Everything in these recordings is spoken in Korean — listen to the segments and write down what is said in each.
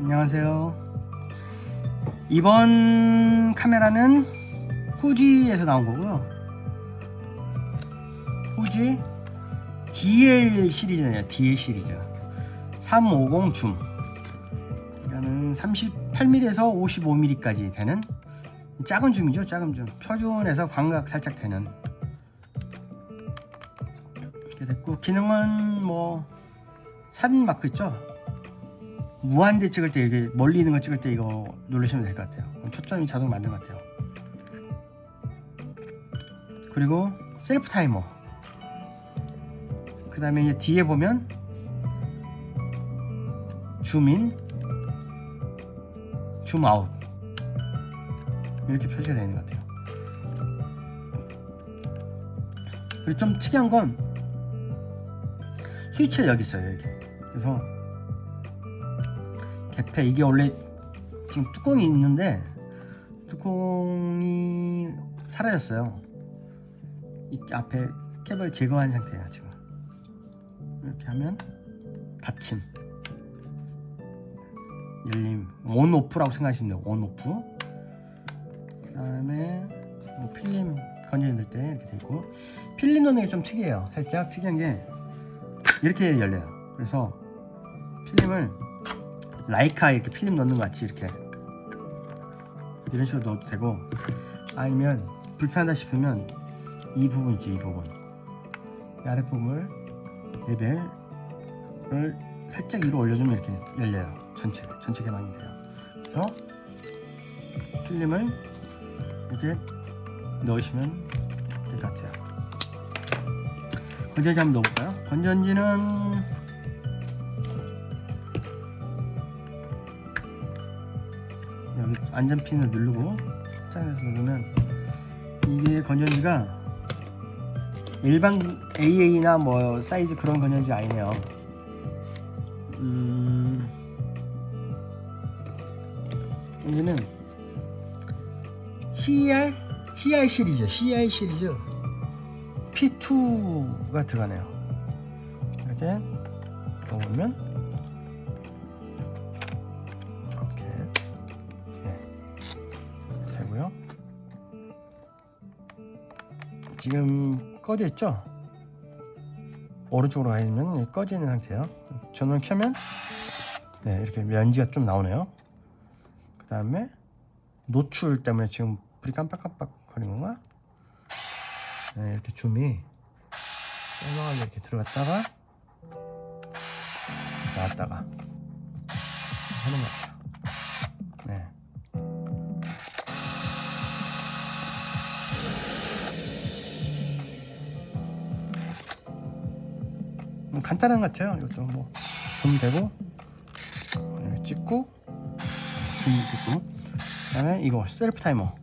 안녕하세요. 이번 카메라는 후지에서 나온 거고요. 후지 DL 시리즈네요. DL 시리즈. 350 줌. 이거는 38mm에서 55mm까지 되는 작은 줌이죠. 작은 줌. 표준에서 광각 살짝 되는. 이렇게 됐고 기능은 뭐 사진 마크 있죠. 무한대 찍을 때 이게 멀리 있는 거 찍을 때 이거 누르시면 될 것 같아요. 초점이 자동 만든 것 같아요. 그리고 셀프 타이머. 그 다음에 이제 뒤에 보면 줌인, 줌아웃 이렇게 표시가 되어 있는 것 같아요. 그리고 좀 특이한 건 스위치가 여기 있어요. 여기. 그래서 개폐 이게 원래 지금 뚜껑이 있는데 뚜껑이 사라졌어요. 이 앞에 캡을 제거한 상태예요 지금. 이렇게 하면 닫힘, 열림, 온 오프라고 생각하시면 돼요. 온 오프. 그 다음에 뭐 필름 건전지 넣을 때 이렇게 돼 있고 필름 넣는 게 좀 특이해요. 살짝 특이한 게 이렇게 열려요. 그래서 필름을 라이카 이렇게 필름 넣는 것 같이 이렇게. 이런 식으로 넣어도 되고 아니면 불편하다 싶으면 이 부분 있지 이 부분. 이 아래 부분을 레벨을 살짝 위로 올려주면 이렇게 열려요. 전체 전체 개방이 돼요. 그래서 필름을 이렇게 넣으시면 될 것 같아요. 건전지 한번 넣어볼까요? 건전지는 여기 안전핀을 누르고 짱에서 누르면 이게 건전지가 일반 AA나 뭐 사이즈 그런 건전지 아니네요. 음, 여기는 CR CI 시리즈 CI 시리즈 P2가 들어가네요. 이렇게 넣으면 지금 꺼져 있죠? 오른쪽으로 가 있으면 꺼져 있는 상태예요. 전원 켜면 네, 이렇게 면지가 좀 나오네요. 그 다음에 노출 때문에 지금 불이 깜빡깜빡 거리는 건가? 네, 이렇게 줌이 썰렁하게 이렇게 들어갔다가 나왔다가 하는 것 같아요. 간단한 것 같아요. 이것도 뭐줌 되고 이렇게 찍고 줌 찍고 그다음에 이거 셀프 타이머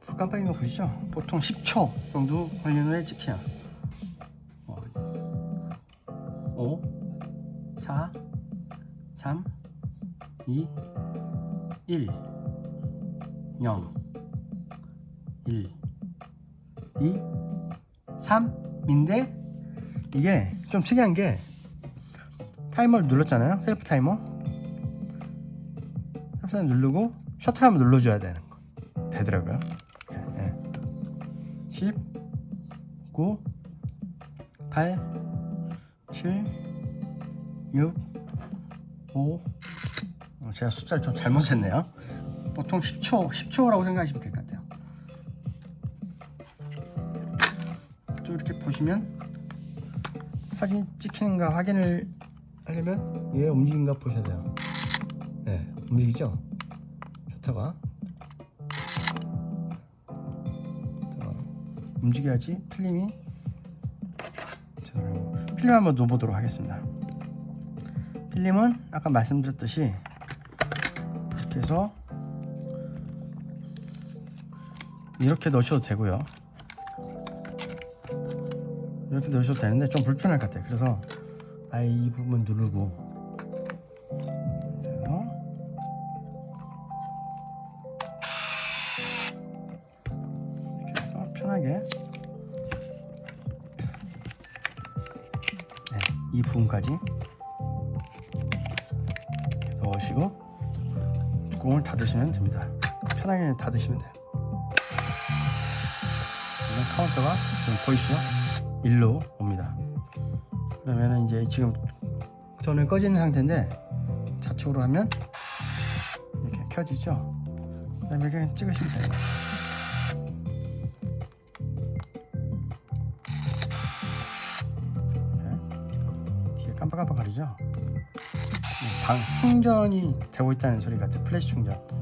불 깜빡인 거 보시죠? 보통 10초 정도 걸리는 찍히야 5 4 3 2 1 0 1 2 3인데 이게 좀 특이한 게 타이머를 눌렀잖아요. 셀프 타이머. 셀프 타이머 누르고 셔틀 한번 눌러줘야 되는 거. 되더라고요. 예, 예. 10 9 8 7 6 5 어, 제가 숫자를 좀 잘못 셌네요. 보통 10초 10초라고 생각하시면 될 것 같아요. 또 이렇게 보시면 사진 찍히는가 확인을 하려면 얘 움직인가 보셔야 돼요. 네, 움직이죠? 셔터가 자, 움직여야지 필름이 필름 한번 넣어보도록 하겠습니다. 필름은 아까 말씀드렸듯이 이렇게 해서 이렇게 넣으셔도 되고요. 이렇게 넣으셔도 되는데 좀 불편할 것 같아요. 그래서 아예 이 부분 누르고 이렇게 편하게 네, 이 부분까지 넣으시고 뚜껑을 닫으시면 됩니다. 편하게 닫으시면 돼요. 카운터가 지금 보이시죠? 일로 옵니다. 그러면은 이제 지금 전원 있는 상태인데 좌측으로 하면 이렇게 켜지죠. 그다음에 이렇게 찍으시면 돼요. 이렇게. 뒤에 깜빡깜빡거리죠. 방 충전이 되고 있다는 소리 같아. 플래시 충전.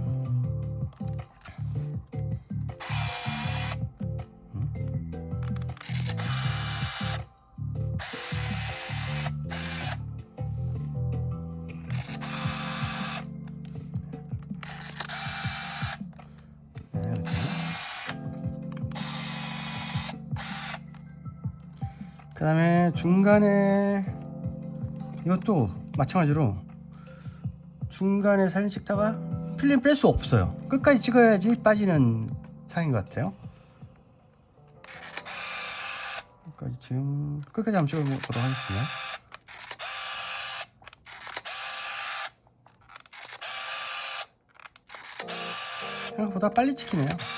그 다음에 중간에 이것도 마찬가지로 중간에 사진 찍다가 필름 뺄 수 없어요. 끝까지 찍어야지 빠지는 상인 것 같아요. 끝까지 지금 끝까지 한번 찍어보도록 하겠습니다. 생각보다 빨리 찍히네요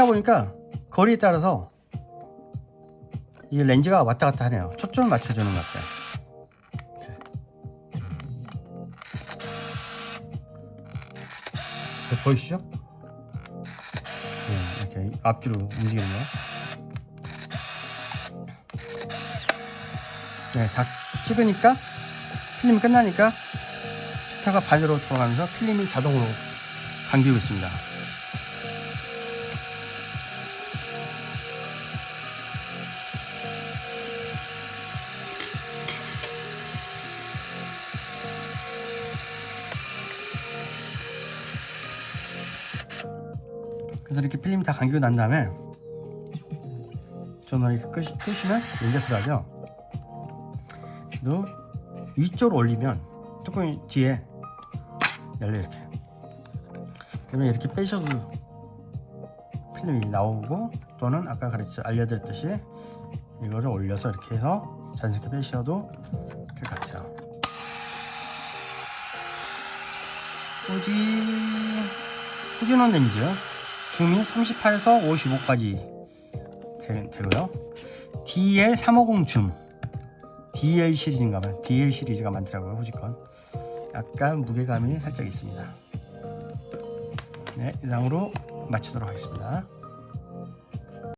찍다 보니까 거리에 따라서 이 렌즈가 왔다 갔다 하네요. 초점을 맞춰주는 것 같아요. 이렇게. 네, 보이시죠? 네, 이렇게 앞뒤로 움직이는 거. 네, 다 찍으니까 필름이 끝나니까 히터가 반으로 돌아가면서 필름이 자동으로 감기고 있습니다. 그래서 이렇게 필름이 다 감기고 난 다음에 전원 이렇게 끄시, 끄시면 렌즈 들어가죠. 또 위쪽으로 올리면 뚜껑이 뒤에 열려 이렇게. 그러면 이렇게 빼셔도 필름이 나오고 또는 아까 가르쳐 알려드렸듯이 이거를 올려서 이렇게 해서 자연스럽게 빼셔도 될 것 같아요. 후지 후진원 렌즈 줌이 38에서 55까지 되, 되고요. DL 350 줌 DL 시리즈인가 봐요. DL 시리즈가 많더라고요. 후지건 약간 무게감이 살짝 있습니다. 네 이상으로 마치도록 하겠습니다.